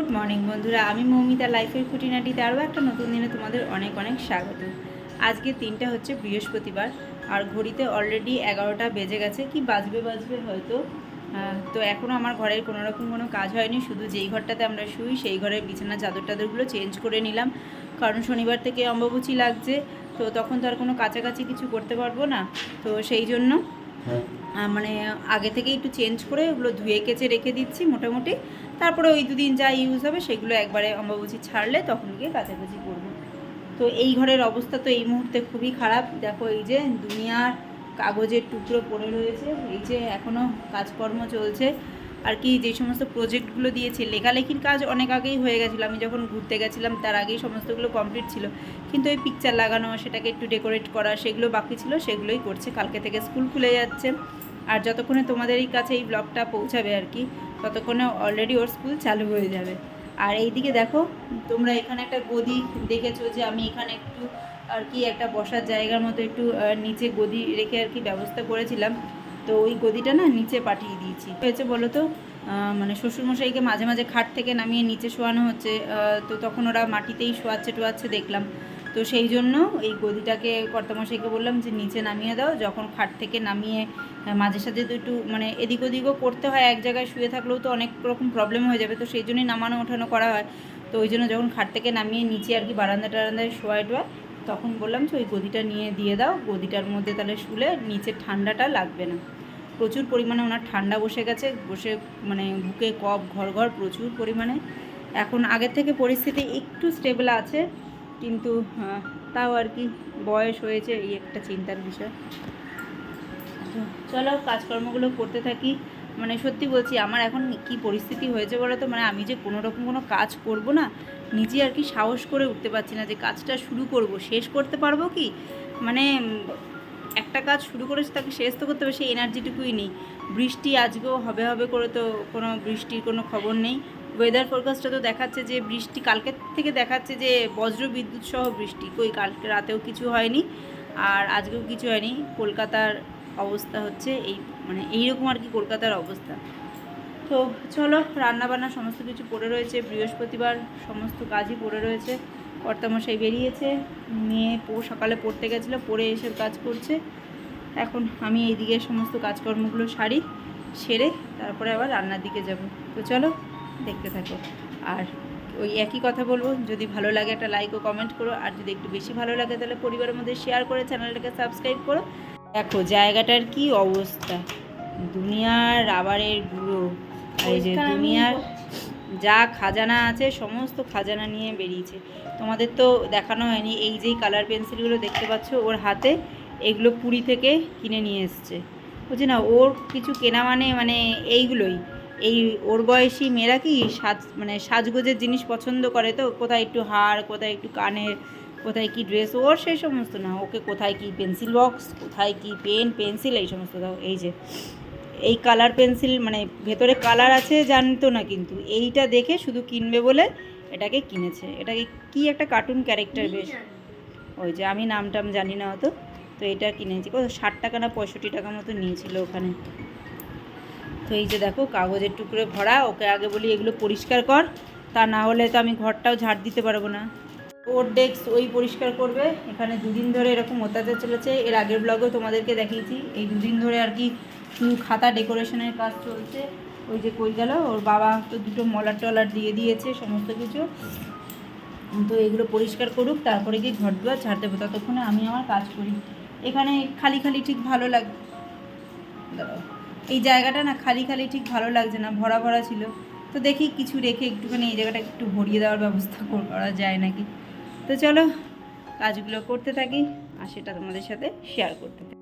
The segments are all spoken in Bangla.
গুড মর্নিং বন্ধুরা। আমি মৌমিতা লাইফের খুঁটিনাটিতে আরও একটা নতুন দিনে তোমাদের অনেক অনেক স্বাগত। আজকে তিনটা হচ্ছে বৃহস্পতিবার আর ঘড়িতে অলরেডি এগারোটা বেজে গেছে। কি বাজবে বাজবে হয়তো? তো এখনও আমার ঘরের কোনো রকম কোনো কাজ হয়নি। শুধু যেই ঘরটাতে আমরা শুই সেই ঘরের বিছানা চাদর টাদরগুলো চেঞ্জ করে নিলাম। কারণ শনিবার থেকে অম্বাবুচি লাগছে তো তখন তো আর কোনো কাছাকাছি কিছু করতে পারব না। তো সেই জন্য মানে আগে থেকে একটু চেঞ্জ করে ওগুলো ধুয়ে কেচে রেখে দিচ্ছি মোটামুটি। তারপরে ওই দুদিন যা ইউজ হবে সেগুলো একবারে অম্বাবুচি ছাড়লে তখন গিয়ে কাছাকাছি করব। তো এই ঘরের অবস্থা তো এই মুহূর্তে খুবই খারাপ। দেখো এই যে দুনিয়ার কাগজের টুকরো পড়ে রয়েছে, এই যে এখনও কাজকর্ম চলছে। আর কি যে সমস্ত প্রজেক্টগুলো দিয়েছে, লেখালেখির কাজ অনেক আগেই হয়ে গেছিল। আমি যখন ঘুরতে গেছিলাম তার আগেই সমস্তগুলো কমপ্লিট ছিল। কিন্তু ওই পিকচার লাগানো, সেটাকে একটু ডেকোরেট করা, সেগুলো বাকি ছিল, সেগুলোই করছে। কালকে থেকে স্কুল খুলে যাচ্ছে। আর যতক্ষণে তোমাদের এই কাছে এই ব্লগটা পৌঁছাবে আর কি, ততক্ষণে অলরেডি ওর স্কুল চালু হয়ে যাবে। আর এইদিকে দেখো, তোমরা এখানে একটা গদি দেখেছ যে আমি এখানে একটু আর কি একটা বসার জায়গার মতো একটু নিচে গদি রেখে আর কি ব্যবস্থা করেছিলাম। তো ওই গদিটা না নিচে পাঠিয়ে দিয়েছি। হয়েছে বলো তো? মানে শ্বশুরমশাইকে মাঝে মাঝে খাট থেকে নামিয়ে নিচে শোয়ানো হচ্ছে তো তখন ওরা মাটিতেই শোয়াচ্ছে টোয়াচ্ছে দেখলাম। তো সেই জন্য এই গদিটাকে কর্তামশাইকে বললাম যে নিচে নামিয়ে দাও, যখন খাট থেকে নামিয়ে মাঝে সাঝে তো একটু মানে এদিক ওদিকও করতে হয়, এক জায়গায় শুয়ে থাকলেও তো অনেক রকম প্রবলেম হয়ে যাবে, তো সেই জন্যই নামানো ওঠানো করা হয়। তো ওই জন্য যখন খাট থেকে নামিয়ে নিচে আর কি বারান্দা টারান্দায় শোয়ায় টোয়ায়, তখন বললাম যে ওই গদিটা নিয়ে দিয়ে দাও, গদিটার মধ্যে তাহলে শুলে নিচে ঠান্ডাটা লাগবে না। প্রচুর পরিমাণে ওনার ঠান্ডা বসে গেছে, বসে মানে বুকে কফ, ঘর ঘর প্রচুর পরিমাণে। এখন আগের থেকে পরিস্থিতি একটু স্টেবল আছে কিন্তু আহ, তাও আর কি বয়স হয়েছে এই একটা চিন্তার বিষয়। চলো কাজকর্মগুলো করতে থাকি। মানে সত্যি বলছি আমার এখন কি পরিস্থিতি হয়েছে বলো তো? মানে আমি যে কোনো রকম কোনো কাজ করব না নিজে আর কি সাহস করে উঠতে পারছি না যে কাজটা শুরু করব। শেষ করতে পারব কি? মানে একটা কাজ শুরু করেছে তাকে শেষ তো করতে হবে সেই এনার্জিটুকুই নেই। বৃষ্টি আজকেও হবে হবে করে তো কোনো বৃষ্টির কোনো খবর নেই। ওয়েদার ফোরকাস্টটা তো দেখাচ্ছে যে বৃষ্টি, কালকের থেকে দেখাচ্ছে যে বজ্র বিদ্যুৎ সহ বৃষ্টি। কই, কালকে রাতেও কিছু হয়নি আর আজকেও কিছু হয়নি। কলকাতার অবস্থা হচ্ছে এই মানে এইরকম আর কি কলকাতার অবস্থা। তো চলো, রান্নাবান্না সমস্ত কিছু পড়ে রয়েছে, বৃহস্পতিবার সমস্ত কাজই পড়ে রয়েছে। কর্তামশাই বেরিয়েছে, মেয়ে পো, সকালে পড়তে গেছিল, পড়ে এসে কাজ করছে। এখন আমি এইদিকে সমস্ত কাজকর্মগুলো সারি, সেরে তারপরে আবার রান্নার দিকে যাব। তো চলো দেখতে থাকো। আর ওই একই কথা বলব যদি ভালো লাগে একটা লাইক ও কমেন্ট করো আর যদি একটু বেশি ভালো লাগে তাহলে পরিবারের মধ্যে শেয়ার করে চ্যানেলটাকে সাবস্ক্রাইব করো। দেখো জায়গাটার কি অবস্থা দুনিয়ার রাবারের গুঁড়ো। এই যে দুনিয়ার যা খাজানা আছে সমস্ত খাজানা নিয়ে বেরিয়েছে। তোমাদের তো দেখানো হয়নি এই যেই কালার পেন্সিলগুলো দেখতে পাচ্ছ ওর হাতে এগুলো পুরী থেকে কিনে নিয়ে এসছে। বুঝছি না ওর কিছু কেনা মানে মানে এইগুলোই। এই ওর বয়সী মেয়েরা কি সাজ মানে সাজগোজের জিনিস পছন্দ করে তো? কোথায় একটু হার কোথায় একটু কানের কোথায় কি ড্রেস? ওর সেই সমস্ত না। ওকে কোথায় কি পেন্সিল বক্স কোথায় কি পেন পেন্সিল এই সমস্ত দাও। এই যে এই কালার পেন্সিল মানে ভেতরে কালার আছে জানতো না কিন্তু। এইটা দেখে শুধু কিনবে বলে এটাকে কিনেছে। এটাকে কি একটা কার্টুন ক্যারেক্টার বেশ। ওই যে আমি নাম টাম জানি না অত। তো এটা কিনেছি। কত? ষাট টাকা না পঁয়ষট্টি টাকা মতো নিয়েছিল ওখানে। তো এই যে দেখো, কাগজের টুকরো ভরা, ওকে আগে বলি এগুলো পরিষ্কার কর, তা না হলে তো আমি ঘরটাও ঝাড় দিতে পারব না। ওর ডেস্ক ওই পরিষ্কার করবে, এখানে দুদিন ধরে এরকম অত্যাচার চলেছে, এর আগের ব্লগেও তোমাদেরকে দেখিয়েছি, এই দুদিন ধরে আর কি শুধু খাতা ডেকোরেশনের কাজ চলছে, ওই যে কই গেল, ওর বাবা তো দুটো মলার টলার দিয়ে দিয়েছে, সমস্ত কিছু। তো এগুলো পরিষ্কার করুক, তারপরে গিয়ে ঘর দুয়ার ঝাড় দেবো, ততক্ষণে আমি আমার কাজ করি। এখানে খালি খালি ঠিক ভালো লাগ দাঁড়াও। এই জায়গাটা না খালি খালি ঠিক ভালো লাগছে না, ভরা ভরা ছিল। তো দেখি কিছু রেখে একটুখানি এই জায়গাটা একটু ভরিয়ে দেওয়ার ব্যবস্থা করা যায় নাকি? তো চলো, কাজগুলো করতে থাকি আর সেটা তোমাদের সাথে শেয়ার করতে থাকি।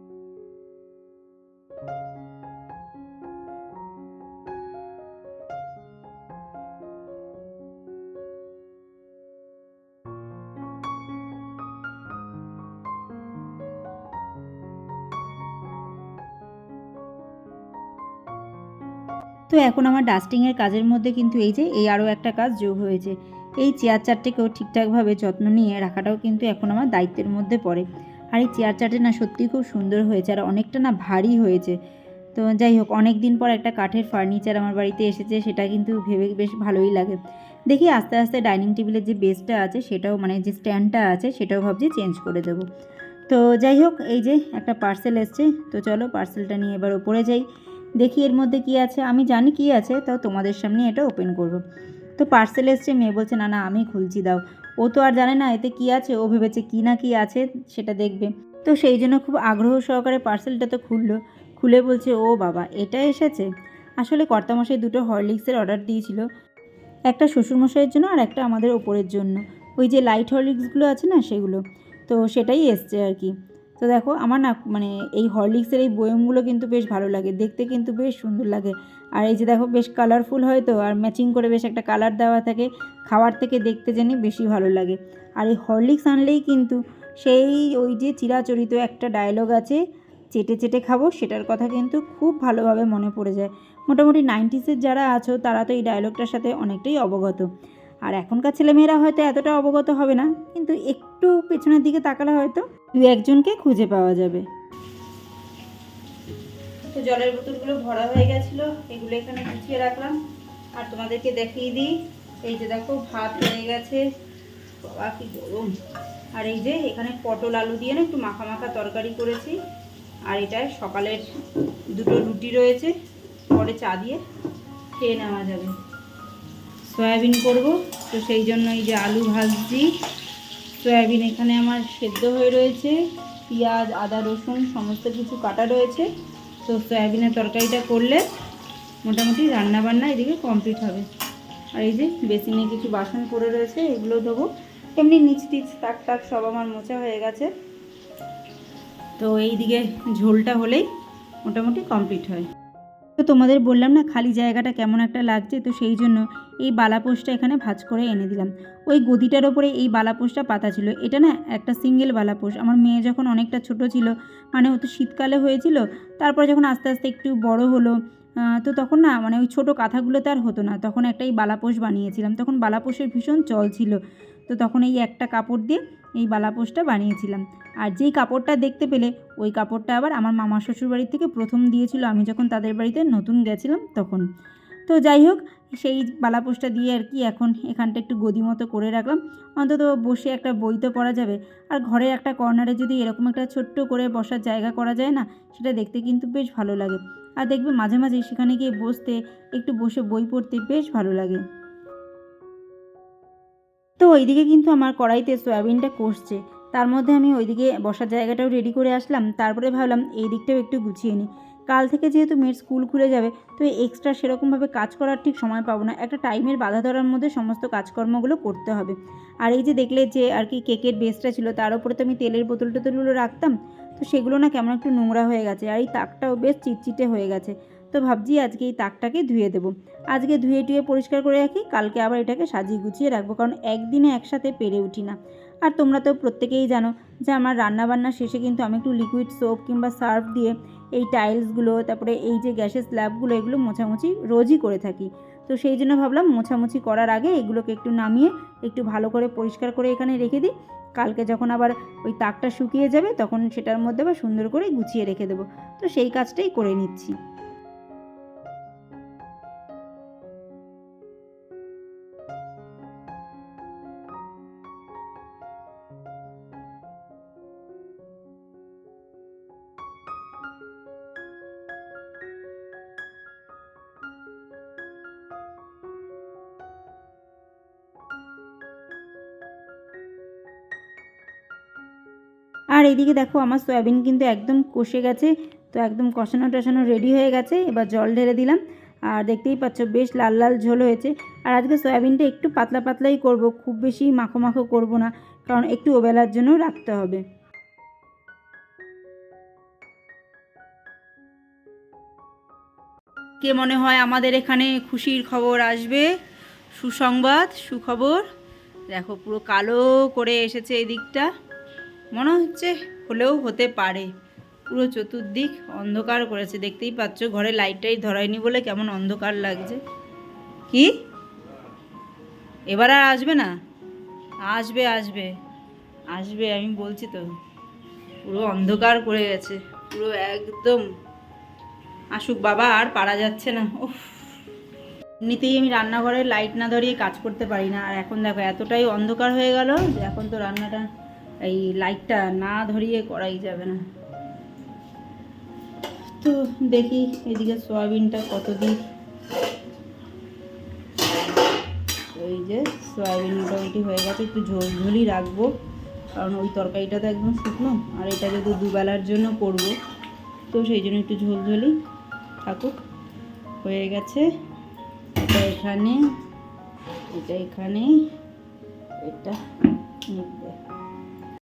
তো এখন আমার ডাস্টিংয়ের কাজের মধ্যে কিন্তু এই যে, এই আরও একটা কাজ যোগ হয়েছে। এই চেয়ার চারটেকেও ঠিকঠাকভাবে যত্ন নিয়ে রাখাটাও কিন্তু এখন আমার দায়িত্বের মধ্যে পড়ে। আর এই চেয়ার চারটে না সত্যিই খুব সুন্দর হয়েছে আর অনেকটা না ভারী হয়েছে। তো যাই হোক অনেক দিন পর একটা কাঠের ফার্নিচার আমার বাড়িতে এসেছে, সেটা কিন্তু ভেবে বেশ ভালোই লাগে। দেখি আস্তে আস্তে ডাইনিং টেবিলের যে বেসটা আছে, সেটাও মানে যে স্ট্যান্ডটা আছে, সেটাও ভাবছি চেঞ্জ করে দেবো। তো যাই হোক, এই যে একটা পার্সেল এসছে, তো চলো পার্সেলটা নিয়ে এবার ওপরে যাই। দেখি এর মধ্যে কি আছে। আমি জানি কি আছে তাও তোমাদের সামনে এটা ওপেন করব। তো পার্সেল এসছে, মেয়ে বলছে, না না, আমি খুলছি, দাও। ও তো আর জানে না এতে কি আছে, ও ভেবেছে কি না কি আছে, সেটা দেখবে। তো সেই জন্য খুব আগ্রহ সহকারে পার্সেলটা তো খুললো। খুলে বলছে, ও বাবা, এটা এসেছে? আসলে কর্তামশাই দুটো হরলিক্সের অর্ডার দিয়েছিল, একটা শ্বশুরমশাইয়ের জন্য আর একটা আমাদের ওপরের জন্য। ওই যে লাইট হরলিক্সগুলো আছে না, সেগুলো। তো সেটাই এসছে আর কি। তো দেখো আমার না মানে এই হরলিক্সের এই বয়মগুলো কিন্তু বেশ ভালো লাগে, দেখতে কিন্তু বেশ সুন্দর লাগে। আর এই যে দেখো বেশ কালারফুল হয় তো, আর ম্যাচিং করে বেশ একটা কালার দেওয়া থাকে, খাওয়ার থেকে দেখতে জানি বেশি ভালো লাগে। আর এই হরলিক্স আনলেই কিন্তু সেই ওই যে চিরাচরিত একটা ডায়লগ আছে, চেটে চেটে খাব, সেটার কথা কিন্তু খুব ভালোভাবে মনে পড়ে যায়। মোটামুটি নাইনটিসের যারা আছো, তারা তো এই ডায়লগটার সাথে অনেকটাই অবগত। আর এখনকার ছেলেমেয়েরা হয়তো এতটা অবগত হবে না, কিন্তু একটু পেছনের দিকে তাকালে হয়তো দু একজনকে খুঁজে পাওয়া যাবে। তো জলের বোতলগুলো ভরা হয়ে গেছিল, এগুলো এখানে গুছিয়ে রাখলাম। আর তোমাদেরকে দেখিয়ে দিই, এই যে দেখো, ভাত হয়ে গেছে। বাবা কি গরম। আর এই যে এখানে পটল আলু দিয়ে না একটু মাখা মাখা তরকারি করেছি। আর এটা সকালের দুটো রুটি রয়েছে, পরে চা দিয়ে খেয়ে নেওয়া যাবে। সয়াবিন করব। তো সেই জন্য এই যে আলু ভাজছি। সয়াবিন এখানে আমার সেদ্ধ হয়ে রয়েছে। পেঁয়াজ, আদা, রসুন, সমস্ত কিছু কাটা রয়েছে। তো সয়াবিনের তরকারিটা করলে মোটামুটি রান্না বান্না এদিকে কমপ্লিট হবে। আর এই যে বেসিনে কিছু বাসন পড়ে রয়েছে, এগুলো দেবো এমনি নিচ টিচ, তাক টাক সব আমার মোচা হয়ে গেছে। তো এই দিকে ঝোলটা হলেই মোটামুটি কমপ্লিট হয়। তো তোমাদের বললাম না খালি জায়গাটা কেমন একটা লাগছে, তো সেই জন্য এই বালাপোষটা এখানে ভাজ করে এনে দিলাম। ওই গদিটার ওপরে এই বালাপোষটা পাতা ছিল। এটা না একটা সিঙ্গেল বালাপোষ আমার মেয়ে যখন অনেকটা ছোট ছিল মানে ও তো শীতকালে হয়েছিল, তারপরে যখন আস্তে আস্তে একটু বড় হলো তো তখন না মানে ওই ছোটো কাঁথাগুলোতে আর হতো না। তখন একটা এই বালাপোষ বানিয়েছিলাম। তখন বালাপোষের ভীষণ চল ছিল। তো তখন এই একটা কাপড় দিয়ে এই বালাপোষটা বানিয়েছিলাম। আর যেই কাপড়টা দেখতে পেলে, ওই কাপড়টা আবার আমার মামা শ্বশুর বাড়ির থেকে প্রথম দিয়েছিল। আমি যখন তাদের বাড়িতে নতুন গেছিলাম তখন। তো যাই হোক, সেই বালাপোষটা দিয়ে আর কি এখন এখানটা একটু গদি মতো করে রাখলাম। অন্তত বসে একটা বই তো পড়া যাবে। আর ঘরের একটা কর্নারে যদি এরকম একটা ছোট্ট করে বসার জায়গা করা যায় না, সেটা দেখতে কিন্তু বেশ ভালো লাগে। আর দেখবে মাঝে মাঝে সেখানে গিয়ে বসতে, একটু বসে বই পড়তে বেশ ভালো লাগে। তো ওইদিকে কিন্তু আমার কড়াইতে সয়াবিনটা কষছে। তার মধ্যে আমি ওইদিকে বসার জায়গাটাও রেডি করে আসলাম। তারপরে ভাবলাম এই দিকটাও একটু গুছিয়ে নিই। কাল থেকে যেহেতু মেয়ের স্কুল খুলে যাবে, তো এক্সট্রা সেরকমভাবে কাজ করার ঠিক সময় পাবো না। একটা টাইমের বাধা ধরার মধ্যে সমস্ত কাজকর্মগুলো করতে হবে। আর এই যে দেখলে যে আর কি কেকের বেসটা ছিল, তার উপরে তো আমি তেলের বোতল টোতলগুলো রাখতাম, তো সেগুলো না কেমন একটু নোংরা হয়ে গেছে। আর এই তাকটাও বেশ চিটচিটে হয়ে গেছে। তো ভাবছি আজকে এই তাকটাকে ধুয়ে দেবো। আজকে ধুয়ে টুয়ে পরিষ্কার করে রাখি, কালকে আবার এটাকে সাজিয়ে গুছিয়ে রাখব, কারণ একদিনে একসাথে পেরে উঠি না। আর তোমরা তো প্রত্যেকেই জানো যে আমার রান্নাবান্না শেষে কিন্তু আমি একটু লিকুইড সোপ কিংবা সার্ফ দিয়ে এই টাইলসগুলো তারপরে এই যে গ্যাসের স্ল্যাবগুলো এগুলো মোছামুছি রোজই করে থাকি। তো সেই জন্য ভাবলাম মোছামুছি করার আগে এগুলোকে একটু নামিয়ে একটু ভালো করে পরিষ্কার করে এখানে রেখে দিই। কালকে যখন আবার ওই তাকটা শুকিয়ে যাবে, তখন সেটার মধ্যে আবার সুন্দর করে গুছিয়ে রেখে দেবো। তো সেই কাজটাই করে নিচ্ছি। আর এইদিকে দেখো আমার সয়াবিন কিন্তু একদম কষে গেছে, তো একদম কষানো টসানো রেডি হয়ে গেছে, এবার জল ঢেলে দিলাম। আর দেখতেই পাচ্ছ বেশ লাল লাল ঝোল হয়েছে। আর আজকে সয়াবিনটা একটু পাতলা পাতলাই করব, খুব বেশি মাখো মাখো করব না, কারণ একটু ওবেলার জন্য রাখতে হবে। কে মনে হয় আমাদের এখানে খুশির খবর আসবে? সুসংবাদ, সুখবর। দেখো পুরো কালো করে এসেছে এই দিকটা। মনে হচ্ছে হলেও হতে পারে। পুরো চতুর্দিক অন্ধকার করেছে। দেখতেই পাচ্ছ, ঘরে লাইটটাই ধরায়নি বলে কেমন অন্ধকার লাগছে। কি? এবার আর আসবে না? আসবে আসবে। আসবে, আমি বলছি তো। পুরো অন্ধকার করে গেছে। পুরো একদম। আসুক বাবা, আর পারা যাচ্ছে না। উফ। এমনিতেই আমি রান্নাঘরে লাইট না ধরিয়ে কাজ করতে পারি না। আর এখন দেখো, এতটাই অন্ধকার হয়ে গেল যে এখন তো রান্নাটা এই লাইটটা না ধরিয়ে করাই যাবে না। তো দেখি এদিকে সয়াবিনটা কত দিক এই যে সয়াবিন মোটামুটি হয়ে গেছে, একটু ঝোল ঝোলই রাখব। কারণ ওই তরকারিটা তো একদম শুকনো, আর এটা যেহেতু দুবেলার জন্য করব, তো সেই জন্য একটু ঝোল ঝোলই থাকুক। হয়ে গেছে। এটা এখানে এটা এখানে, এটা নিবে